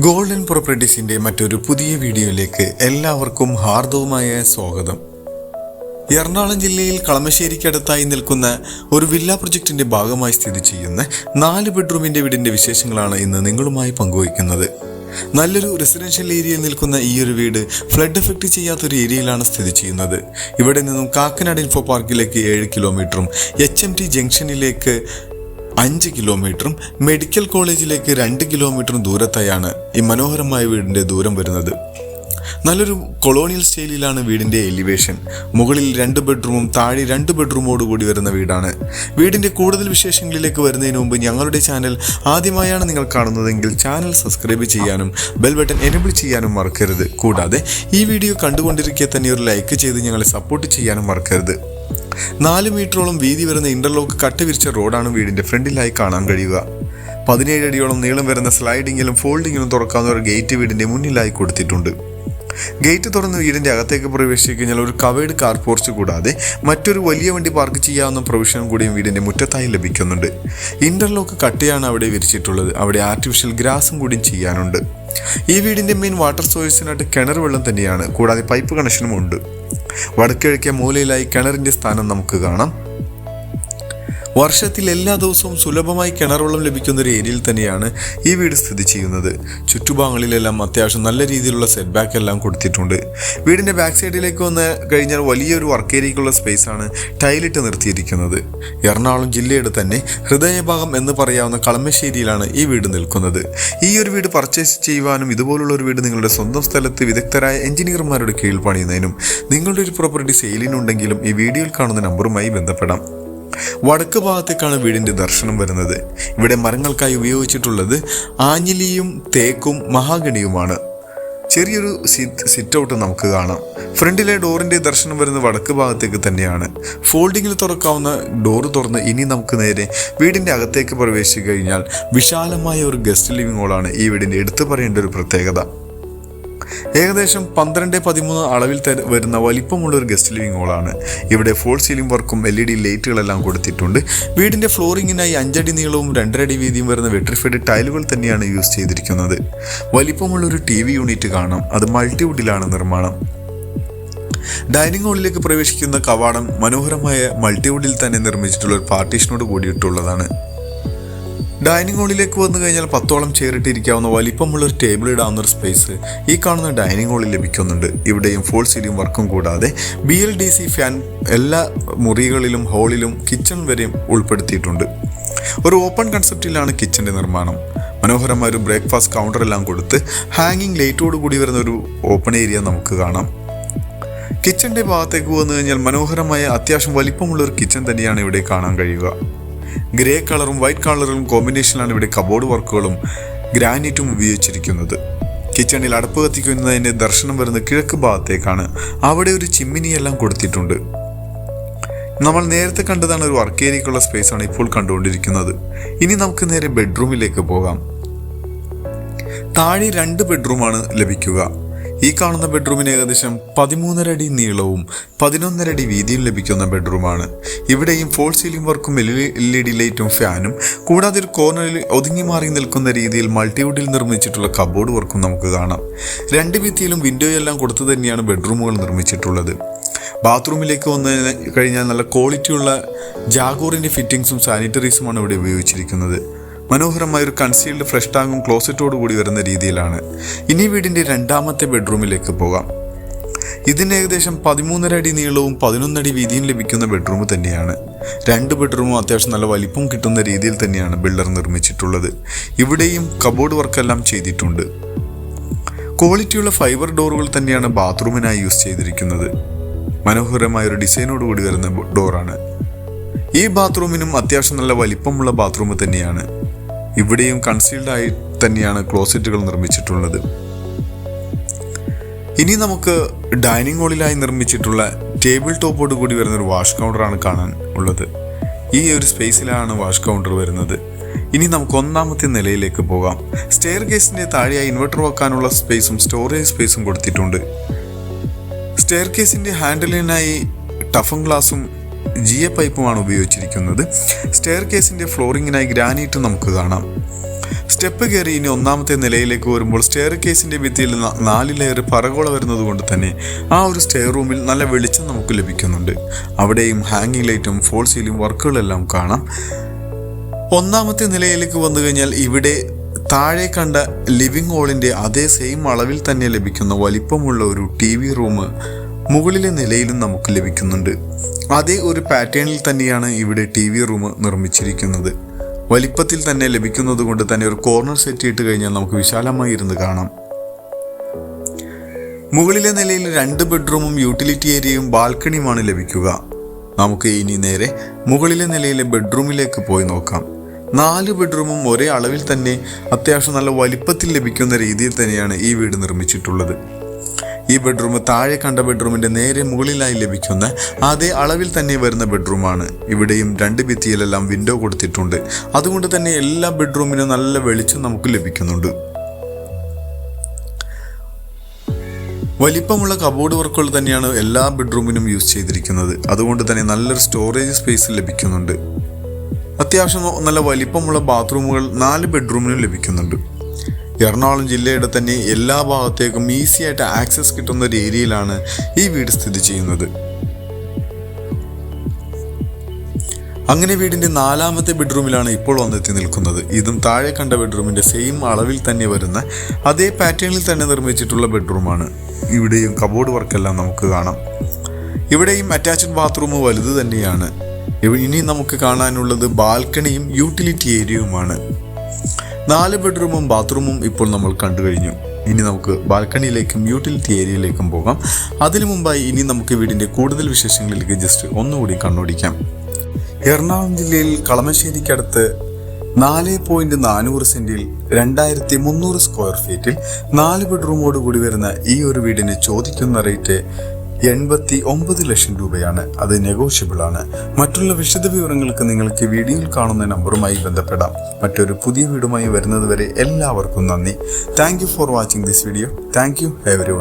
Golden പ്രോപ്പർട്ടീസിന്റെ മറ്റൊരു പുതിയ വീഡിയോയിലേക്ക് എല്ലാവർക്കും ഹാർദവുമായ സ്വാഗതം. എറണാകുളം ജില്ലയിൽ കളമശ്ശേരിക്കടുത്തായി നിൽക്കുന്ന ഒരു വില്ല പ്രൊജക്ടിന്റെ ഭാഗമായി സ്ഥിതി ചെയ്യുന്ന നാല് ബെഡ്റൂമിന്റെ വീടിന്റെ വിശേഷങ്ങളാണ് ഇന്ന് നിങ്ങളുമായി പങ്കുവയ്ക്കുന്നത്. നല്ലൊരു റെസിഡൻഷ്യൽ ഏരിയയിൽ നിൽക്കുന്ന ഈ ഒരു വീട് ഫ്ലഡ് എഫക്റ്റ് ചെയ്യാത്തൊരു ഏരിയയിലാണ് സ്ഥിതി ചെയ്യുന്നത്. ഇവിടെ നിന്നും കാക്കനാട് ഇൻഫോ പാർക്കിലേക്ക് ഏഴ് കിലോമീറ്ററും എച്ച് എം ടി ജംഗ്ഷനിലേക്ക് അഞ്ച് കിലോമീറ്ററും മെഡിക്കൽ കോളേജിലേക്ക് രണ്ട് കിലോമീറ്ററും ദൂരത്തായാണ് ഈ മനോഹരമായ വീടിന്റെ ദൂരം വരുന്നത്. നല്ലൊരു കൊളോണിയൽ സ്റ്റൈലിലാണ് വീടിന്റെ എലിവേഷൻ. മുകളിൽ രണ്ട് ബെഡ്റൂമും താഴെ രണ്ട് ബെഡ്റൂമോട് കൂടി വരുന്ന വീടാണ്. വീടിന്റെ കൂടുതൽ വിശേഷങ്ങളിലേക്ക് വരുന്നതിന് മുമ്പ് ഞങ്ങളുടെ ചാനൽ ആദ്യമായാണ് നിങ്ങൾ കാണുന്നതെങ്കിൽ ചാനൽ സബ്സ്ക്രൈബ് ചെയ്യാനും ബെൽ ബട്ടൺ എനേബിൾ ചെയ്യാനും മറക്കരുത്. കൂടാതെ ഈ വീഡിയോ കണ്ടുകൊണ്ടിരിക്കെ തന്നെ ഒരു ലൈക്ക് ചെയ്ത് ഞങ്ങളെ സപ്പോർട്ട് ചെയ്യാനും മറക്കരുത്. നാല് മീറ്ററോളം വീതി വരുന്ന ഇന്റർലോക്ക് കട്ട വിരിച്ച റോഡാണ് വീടിന്റെ ഫ്രണ്ടിലായി കാണാൻ കഴിയുക. പതിനേഴ് അടിയോളം നീളം വരുന്ന സ്ലൈഡിങ്ങിലും ഫോൾഡിങ്ങിലും തുറക്കാവുന്ന ഒരു ഗേറ്റ് വീടിന്റെ മുന്നിലായി കൊടുത്തിട്ടുണ്ട്. ഗേറ്റ് തുറന്ന് വീടിന്റെ അകത്തേക്ക് പ്രവേശിച്ചു കഴിഞ്ഞാൽ ഒരു കവേഡ് കാർ പോർച്ച് കൂടാതെ മറ്റൊരു വലിയ വണ്ടി പാർക്ക് ചെയ്യാവുന്ന പ്രൊവിഷൻ കൂടിയും വീടിന്റെ മുറ്റത്തായി ലഭിക്കുന്നുണ്ട്. ഇന്റർലോക്ക് കട്ടയാണ് അവിടെ വിരിച്ചിട്ടുള്ളത്. അവിടെ ആർട്ടിഫിഷ്യൽ ഗ്രാസും കൂടിയും ചെയ്യാനുണ്ട്. ഈ വീടിന്റെ മെയിൻ വാട്ടർ സോഴ്സിനായിട്ട് കിണർ വെള്ളം തന്നെയാണ്. കൂടാതെ പൈപ്പ് കണക്ഷനും ഉണ്ട്. വടക്കിഴക്കേ മൂലയിലായി കിണറിന്റെ സ്ഥാനം നമുക്ക് കാണാം. വർഷത്തിൽ എല്ലാ ദിവസവും സുലഭമായി കിണർവെള്ളം ലഭിക്കുന്ന ഒരു ഏരിയയിൽ തന്നെയാണ് ഈ വീട് സ്ഥിതി ചെയ്യുന്നത്. ചുറ്റുഭാഗങ്ങളിലെല്ലാം അത്യാവശ്യം നല്ല രീതിയിലുള്ള സെറ്റ് ബാക്ക് എല്ലാം കൊടുത്തിട്ടുണ്ട്. വീടിന്റെ ബാക്ക് സൈഡിലേക്ക് വന്ന് കഴിഞ്ഞാൽ വലിയൊരു വർക്ക് ഏരിയക്കുള്ള സ്പേസ് ആണ് ടൈലിട്ട് നിർത്തിയിരിക്കുന്നത്. എറണാകുളം ജില്ലയുടെ തന്നെ ഹൃദയഭാഗം എന്ന് പറയാവുന്ന കളമശ്ശേരിയിലാണ് ഈ വീട് നിൽക്കുന്നത്. ഈ ഒരു വീട് പർച്ചേസ് ചെയ്യുവാനും ഇതുപോലുള്ള ഒരു വീട് നിങ്ങളുടെ സ്വന്തം സ്ഥലത്ത് വിദഗ്ധരായ എഞ്ചിനീയർമാരുടെ കീഴിൽ പണിയുന്നതിനും നിങ്ങളുടെ ഒരു പ്രോപ്പർട്ടി സെയിലിനുണ്ടെങ്കിലും ഈ വീഡിയോയിൽ കാണുന്ന നമ്പറുമായി ബന്ധപ്പെടാം. വടക്ക് ഭാഗത്തേക്കാണ് വീടിന്റെ ദർശനം വരുന്നത്. ഇവിടെ മരങ്ങൾക്കായി ഉപയോഗിച്ചിട്ടുള്ളത് ആഞ്ഞിലിയും തേക്കും മഹാഗണിയുമാണ്. ചെറിയൊരു സിറ്റ് ഔട്ട് നമുക്ക് കാണാം. ഫ്രണ്ടിലെ ഡോറിന്റെ ദർശനം വരുന്ന വടക്ക് ഭാഗത്തേക്ക് തന്നെയാണ്. ഫോൾഡിങ്ങിൽ തുറക്കാവുന്ന ഡോർ തുറന്ന് ഇനി നമുക്ക് നേരെ വീടിന്റെ അകത്തേക്ക് പ്രവേശിച്ചു കഴിഞ്ഞാൽ വിശാലമായ ഒരു ഗസ്റ്റ് ലിവിംഗ് ഹോളാണ് ഈ വീടിന്റെ എടുത്തു പറയേണ്ട ഒരു പ്രത്യേകത. ഏകദേശം പന്ത്രണ്ട് പതിമൂന്ന് അളവിൽ വരുന്ന വലിപ്പമുള്ള ഒരു ഗസ്റ്റ് ലിവിംഗ് ഹോളാണ് ഇവിടെ ഫോൾ സീലിംഗ് വർക്കും എൽ ഇ ഡി ലൈറ്റുകളെല്ലാം കൊടുത്തിട്ടുണ്ട്. വീടിന്റെ ഫ്ലോറിങ്ങിനായി അഞ്ചടി നീളവും രണ്ടരടി വീതിയും വരുന്ന വെട്രിഫൈഡ് ടൈലുകൾ തന്നെയാണ് യൂസ് ചെയ്തിരിക്കുന്നത്. വലിപ്പമുള്ള ഒരു ടി വി യൂണിറ്റ് കാണാം. അത് മൾട്ടിവുഡിലാണ് നിർമ്മാണം. ഡൈനിങ് ഹാളിലേക്ക് പ്രവേശിക്കുന്ന കവാടം മനോഹരമായ മൾട്ടിവുഡിൽ തന്നെ നിർമ്മിച്ചിട്ടുള്ള ഒരു പാർട്ടീഷനോട് കൂടിയിട്ടുള്ളതാണ്. ഡൈനിങ് ഹാളിലേക്ക് വന്നു കഴിഞ്ഞാൽ പത്തോളം ചേറിട്ടിരിക്കാവുന്ന വലിപ്പമുള്ള ഒരു ടേബിൾ ഇടാവുന്ന ഒരു സ്പേസ് ഈ കാണുന്ന ഡൈനിങ് ഹാളിൽ ലഭിക്കുന്നുണ്ട്. ഇവിടെയും ഫോൾ സീലിംഗ് വർക്കും കൂടാതെ B L D C fan എല്ലാ മുറികളിലും ഹാളിലും കിച്ചൺ വരെയും ഉൾപ്പെടുത്തിയിട്ടുണ്ട്. ഒരു ഓപ്പൺ കൺസെപ്റ്റിലാണ് കിച്ചന്റെ നിർമ്മാണം. മനോഹരമായ ഒരു ബ്രേക്ക്ഫാസ്റ്റ് കൗണ്ടർ എല്ലാം കൊടുത്ത് ഹാങ്ങിങ് ലൈറ്റോട് കൂടി വരുന്ന ഒരു ഓപ്പൺ ഏരിയ നമുക്ക് കാണാം. കിച്ചന്റെ ഭാഗത്തേക്ക് വന്നു കഴിഞ്ഞാൽ മനോഹരമായ അത്യാവശ്യം വലിപ്പമുള്ള ഒരു കിച്ചൺ തന്നെയാണ് ഇവിടെ കാണാൻ കഴിയുക. ഗ്രേ കളറും വൈറ്റ് കളറും കോമ്പിനേഷനിലാണ് ഇവിടെ കബോർഡ് വർക്കുകളും ഗ്രാനൈറ്റും ഉപയോഗിച്ചിരിക്കുന്നത്. കിച്ചണിൽ അടുപ്പ് കത്തിക്കുന്നതിന്റെ ദർശനം വരുന്ന കിഴക്ക് ഭാഗത്തേക്കാണ് അവിടെ ഒരു ചിമ്മിനിയെല്ലാം കൊടുത്തിട്ടുണ്ട്. നമ്മൾ നേരത്തെ കണ്ടതാണ് ഒരു വർക്ക് ഏരിയക്കുള്ള സ്പേസ് ആണ് ഇപ്പോൾ കണ്ടുകൊണ്ടിരിക്കുന്നത്. ഇനി നമുക്ക് നേരെ ബെഡ്റൂമിലേക്ക് പോകാം. താഴെ രണ്ട് ബെഡ്റൂമാണ് ലഭിക്കുക. ഈ കാണുന്ന ബെഡ്റൂമിന് ഏകദേശം പതിമൂന്നര അടി നീളവും പതിനൊന്നര അടി വീതിയും ലഭിക്കുന്ന ബെഡ്റൂമാണ്. ഇവിടെയും ഫോൾ സീലിംഗ് വർക്കും എൽ ഇ ഡി ലൈറ്റും ഫാനും കൂടാതെ ഒരു കോർണറിൽ ഒതുങ്ങി മാറി നിൽക്കുന്ന രീതിയിൽ മൾട്ടിവുഡിൽ നിർമ്മിച്ചിട്ടുള്ള കബോർഡ് വർക്കും നമുക്ക് കാണാം. രണ്ട് ഭിത്തിയിലും വിൻഡോയെല്ലാം കൊടുത്തു തന്നെയാണ് ബെഡ്റൂമുകൾ നിർമ്മിച്ചിട്ടുള്ളത്. ബാത്റൂമിലേക്ക് വന്ന് കഴിഞ്ഞാൽ നല്ല ക്വാളിറ്റിയുള്ള ജാഗൂറിന്റെ ഫിറ്റിംഗ്സും സാനിറ്ററീസുമാണ് ഇവിടെ ഉപയോഗിച്ചിരിക്കുന്നത്. മനോഹരമായ ഒരു കൺസീൽഡ് ഫ്രഷ് ടാങ്കും ക്ലോസറ്റോട് കൂടി വരുന്ന രീതിയിലാണ്. ഇനി വീടിന്റെ രണ്ടാമത്തെ ബെഡ്റൂമിലേക്ക് പോകാം. ഇതിന് ഏകദേശം പതിമൂന്നര അടി നീളവും പതിനൊന്നടി വീതിയും ലഭിക്കുന്ന ബെഡ്റൂം തന്നെയാണ്. രണ്ട് ബെഡ്റൂമും അത്യാവശ്യം നല്ല വലിപ്പം കിട്ടുന്ന രീതിയിൽ തന്നെയാണ് ബിൽഡർ നിർമ്മിച്ചിട്ടുള്ളത്. ഇവിടെയും കബോർഡ് വർക്കെല്ലാം ചെയ്തിട്ടുണ്ട്. ക്വാളിറ്റിയുള്ള ഫൈബർ ഡോറുകൾ തന്നെയാണ് ബാത്റൂമിനായി യൂസ് ചെയ്തിരിക്കുന്നത്. മനോഹരമായ ഒരു ഡിസൈനോട് കൂടി വരുന്ന ഡോറാണ് ഈ ബാത്റൂമിനും അത്യാവശ്യം നല്ല വലിപ്പമുള്ള ബാത്റൂം തന്നെയാണ്. ഇവിടെയും കൺസീൽഡ് ആയി തന്നെയാണ് ക്ലോസറ്റുകൾ നിർമ്മിച്ചിട്ടുള്ളത്. ഇനി നമുക്ക് ഡൈനിങ് ഹാളിലായി നിർമ്മിച്ചിട്ടുള്ള ടേബിൾ ടോപ്പോട് കൂടി വരുന്ന ഒരു വാഷ് കൗണ്ടറാണ് കാണാൻ ഉള്ളത്. ഈ ഒരു സ്പേസിലാണ് വാഷ് കൗണ്ടർ വരുന്നത്. ഇനി നമുക്ക് ഒന്നാമത്തെ നിലയിലേക്ക് പോകാം. സ്റ്റെയർ കേസിന്റെ താഴെയായി ഇൻവെർട്ടർ വെക്കാനുള്ള സ്പേസും സ്റ്റോറേജ് സ്പേസും കൊടുത്തിട്ടുണ്ട്. സ്റ്റെയർ കേസിന്റെ ഹാൻഡിലിനായി ടഫും ഗ്ലാസും ജി എ പൈപ്പുമാണ് ഉപയോഗിച്ചിരിക്കുന്നത് സ്റ്റെയർ കേസിന്റെ ഫ്ലോറിങ്ങിനായി ഗ്രാനൈറ്റ് നമുക്ക് കാണാം. സ്റ്റെപ്പ് കയറി ഇനി ഒന്നാമത്തെ നിലയിലേക്ക് വരുമ്പോൾ സ്റ്റെയർ കേസിന്റെ ഭിത്തിയിൽ നാല് ലെയർ പറകോള വരുന്നത് കൊണ്ട് തന്നെ ആ ഒരു സ്റ്റെയർ റൂമിൽ നല്ല വെളിച്ചം നമുക്ക് ലഭിക്കുന്നുണ്ട്. അവിടെയും ഹാങ്ങിങ് ലൈറ്റും ഫോൾ സീലിംഗ് വർക്കുകളെല്ലാം കാണാം. ഒന്നാമത്തെ നിലയിലേക്ക് വന്നു കഴിഞ്ഞാൽ ഇവിടെ താഴെ കണ്ട ലിവിംഗ് ഹോളിന്റെ അതേ സെയിം അളവിൽ തന്നെ ലഭിക്കുന്ന വലിപ്പമുള്ള ഒരു ടി വി റൂം മുകളിലെ നിലയിലും നമുക്ക് ലഭിക്കുന്നുണ്ട്. അതേ ഒരു പാറ്റേണിൽ തന്നെയാണ് ഇവിടെ ടി വി റൂം നിർമ്മിച്ചിരിക്കുന്നത്. വലിപ്പത്തിൽ തന്നെ ലഭിക്കുന്നത് കൊണ്ട് തന്നെ ഒരു കോർണർ സെറ്റ് ഇട്ട് കഴിഞ്ഞാൽ നമുക്ക് വിശാലമായി ഇരുന്ന് കാണാം. മുകളിലെ നിലയിൽ രണ്ട് ബെഡ്റൂമും യൂട്ടിലിറ്റി ഏരിയയും ബാൽക്കണിയുമാണ് ലഭിക്കുക. നമുക്ക് ഇനി നേരെ മുകളിലെ നിലയിലെ ബെഡ്റൂമിലേക്ക് പോയി നോക്കാം. നാല് ബെഡ്റൂമും ഒരേ അളവിൽ തന്നെ അത്യാവശ്യം നല്ല വലിപ്പത്തിൽ ലഭിക്കുന്ന രീതിയിൽ തന്നെയാണ് ഈ വീട് നിർമ്മിച്ചിട്ടുള്ളത്. ഈ ബെഡ്റൂം താഴെ കണ്ട ബെഡ്റൂമിന്റെ നേരെ മുകളിലായി ലഭിക്കുന്ന അതേ അളവിൽ തന്നെ വരുന്ന ബെഡ്റൂമാണ്. ഇവിടെയും രണ്ട് ഭിത്തിയിലെല്ലാം വിൻഡോ കൊടുത്തിട്ടുണ്ട്. അതുകൊണ്ട് തന്നെ എല്ലാ ബെഡ്റൂമിനും നല്ല വെളിച്ചം നമുക്ക് ലഭിക്കുന്നുണ്ട്. വലിപ്പമുള്ള കബോർഡ് വർക്കുകൾ തന്നെയാണ് എല്ലാ ബെഡ്റൂമിനും യൂസ് ചെയ്തിരിക്കുന്നത്. അതുകൊണ്ട് തന്നെ നല്ലൊരു സ്റ്റോറേജ് സ്പേസ് ലഭിക്കുന്നുണ്ട്. അത്യാവശ്യം നല്ല വലിപ്പമുള്ള ബാത്റൂമുകൾ നാല് ബെഡ്റൂമിനും ലഭിക്കുന്നുണ്ട്. എറണാകുളം ജില്ലയുടെ തന്നെ എല്ലാ ഭാഗത്തേക്കും ഈസി ആയിട്ട് ആക്സസ് കിട്ടുന്ന ഒരു ഏരിയയിലാണ് ഈ വീട് സ്ഥിതി ചെയ്യുന്നത്. അങ്ങനെ വീടിന്റെ നാലാമത്തെ ബെഡ്റൂമിലാണ് ഇപ്പോൾ വന്നെത്തി നിൽക്കുന്നത്. ഇതും താഴെ കണ്ട ബെഡ്റൂമിന്റെ സെയിം അളവിൽ തന്നെ വരുന്ന അതേ പാറ്റേണിൽ തന്നെ നിർമ്മിച്ചിട്ടുള്ള ബെഡ്റൂമാണ്. ഇവിടെയും കബോർഡ് വർക്കെല്ലാം നമുക്ക് കാണാം. ഇവിടെയും അറ്റാച്ച്ഡ് ബാത്റൂം വലുത് തന്നെയാണ്. ഇനി നമുക്ക് കാണാനുള്ളത് ബാൽക്കണിയും യൂട്ടിലിറ്റി ഏരിയയുമാണ്. നാല് ബെഡ്റൂമും ബാത്റൂമും ഇപ്പോൾ നമ്മൾ കണ്ടു കഴിഞ്ഞു. ഇനി നമുക്ക് ബാൽക്കണിയിലേക്കും യൂട്ടിലിറ്റി ഏരിയയിലേക്കും പോകാം. അതിനു മുമ്പായി ഇനി നമുക്ക് വീടിന്റെ കൂടുതൽ വിശേഷങ്ങളിലേക്ക് ജസ്റ്റ് ഒന്നുകൂടി കണ്ണോടിക്കാം. എറണാകുളം ജില്ലയിൽ കളമശ്ശേരിക്കടുത്ത് നാല് പോയിന്റ് നാനൂറ് സെന്റിൽ രണ്ടായിരത്തി മുന്നൂറ് സ്ക്വയർ ഫീറ്റിൽ നാല് ബെഡ്റൂമോട് കൂടി വരുന്ന ഈ ഒരു വീടിന് ചോദിക്കുന്ന റേറ്റ് എൺപത്തി ഒമ്പത് ലക്ഷം രൂപയാണ്. അത് നെഗോഷ്യബിൾ ആണ്. മറ്റുള്ള വിശദ വിവരങ്ങൾക്ക് നിങ്ങൾക്ക് വീഡിയോയിൽ കാണുന്ന നമ്പറുമായി ബന്ധപ്പെടാം. മറ്റൊരു പുതിയ വീടുമായി വരുന്നത് വരെ എല്ലാവർക്കും നന്ദി. Thank for watching this video thank you every